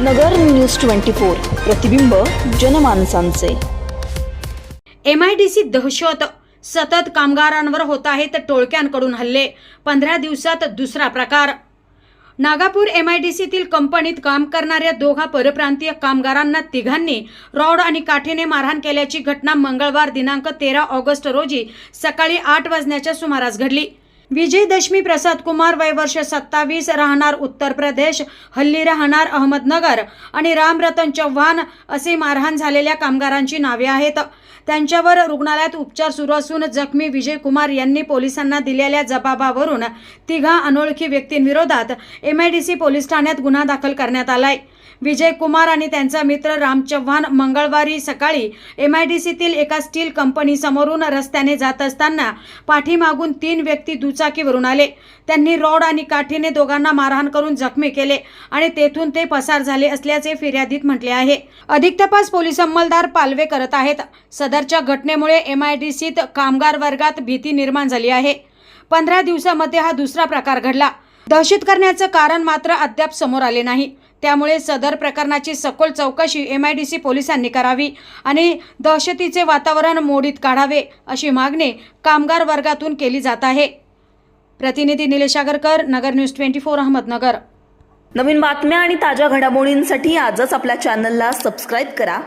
नगर news twenty four प्रतिबिंब जनमानसांचे. M I D C दहशत. सतत कामगारांवर होत आहेत टोळक्यांकडून हल्ले. पंधरा दिवसात दुसरा प्रकार. नागापूर एम आय डी सीतील कंपनीत काम करणाऱ्या दोघा परप्रांतीय कामगारांना तिघांनी रॉड आणि काठीने मारहाण केल्याची घटना मंगळवार दिनांक तेरा ऑगस्ट रोजी सकाळी आठ वाजण्याच्या सुमारास घडली. विजयदशमी प्रसाद कुमार वय वर्ष सत्तावीस राहणार उत्तर प्रदेश हल्ली राहणार अहमदनगर आणि रामरतन चव्हाण असे मारहाण झालेल्या कामगारांची नावे आहेत. त्यांच्यावर रुग्णालयात उपचार सुरू असून जखमी विजय कुमार यांनी पोलिसांना दिलेल्या जबाबावरून तिघा अनोळखी व्यक्तींविरोधात एमआयडीसी पोलीस ठाण्यात गुन्हा दाखल करण्यात आलाय. विजय कुमार आणि त्यांचा मित्र राम चव्हाण मंगळवारी सकाळी एम आय डी सीतील एका स्टील कंपनीसमोरून रस्त्याने जात असताना पाठीमागून तीन व्यक्ती दुचाकीवरून आले. त्यांनी रॉड आणि काठीने दोघांना मारहाण करून जखमी केले आणि तेथून ते पसार झाले असल्याचे फिर्यादीत म्हटले आहे. अधिक तपास पोलीस अंमलदार पालवे करत आहेत. सदरच्या घटनेमुळे एम आय डी सीत कामगार वर्गात भीती निर्माण झाली आहे. पंधरा दिवसामध्ये हा दुसरा प्रकार घडला. दहशत करण्याचं कारण मात्र अद्याप समोर आले नाही. त्यामुळे सदर प्रकरणाची सखोल चौकशी एमआयडीसी पोलिसांनी करावी आणि दहशतीचे वातावरण मोडीत काढावे अशी मागणी कामगार वर्गातून केली जात आहे. प्रतिनिधी Nilesh Agarkar Nagar news twenty four Ahmednagar. नवीन बातम्या आणि ताज्या घडामोडींसाठी आजच आपल्या चॅनलला सबस्क्राईब करा.